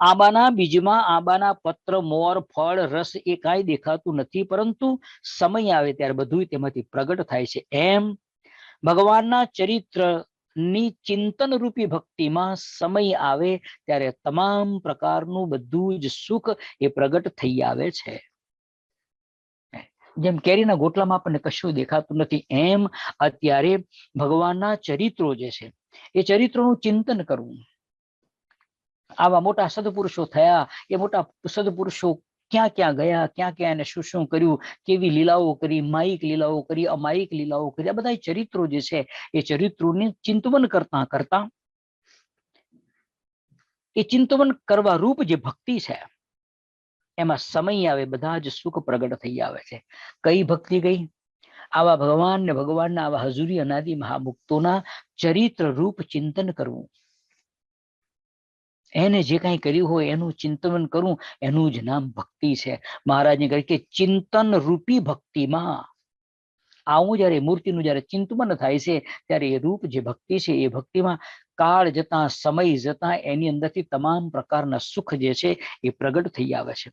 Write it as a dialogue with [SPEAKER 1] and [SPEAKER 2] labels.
[SPEAKER 1] આંબાના બીજમાં આંબાના પત્ર, મોર, ફળ, રસ એ કાંઈ દેખાતું નથી, પરંતુ સમય આવે ત્યારે બધું તેમાંથી પ્રગટ થાય છે. એમ ભગવાનના ચરિત્રની ચિંતન રૂપી ભક્તિમાં સમય આવે ત્યારે તમામ પ્રકારનું બધું જ સુખ એ પ્રગટ થઈ આવે છે. જેમ કેરીના ગોટલામાં આપણને કશું દેખાતું નથી, એમ અત્યારે ભગવાનના ચરિત્રો જે છે, એ ચરિત્રોનું ચિંતન કરવું. આવા મોટા સદપુરુષો થયા, એ મોટા સદપુરુષો ક્યાં ક્યાં ગયા, ક્યાં ક્યાં એને શું શું કર્યું, કેવી લીલાઓ કરી, માયિક લીલાઓ કરી, અમાયિક લીલાઓ કરી, આ બધા ચરિત્રો જે છે, એ ચરિત્રોને ચિંતવન કરતા કરતા, એ ચિંતવન કરવા રૂપ જે ભક્તિ છે, એમાં સમય આવે, બધા જ સુખ પ્રગટ થઈ આવે છે. કઈ ભક્તિ ગઈ? આવા ભગવાન ને ભગવાનના આવા હજુરી અનાદિ મહામુક્તોના ચરિત્ર રૂપ ચિંતન કરવું. એને જે કાંઈ કર્યું હોય એનું ચિંતન કરવું એનું જ નામ ભક્તિ છે. મહારાજને કહે કે ચિંતન રૂપી ભક્તિમાં. આવું જ્યારે મૂર્તિનું જ્યારે ચિંતન થાય છે, ત્યારે એ રૂપ જે ભક્તિ છે, એ ભક્તિમાં કાળ જતા, સમય જતા એની અંદરથી તમામ પ્રકારના સુખ જે છે, એ પ્રગટ થઈ આવે છે.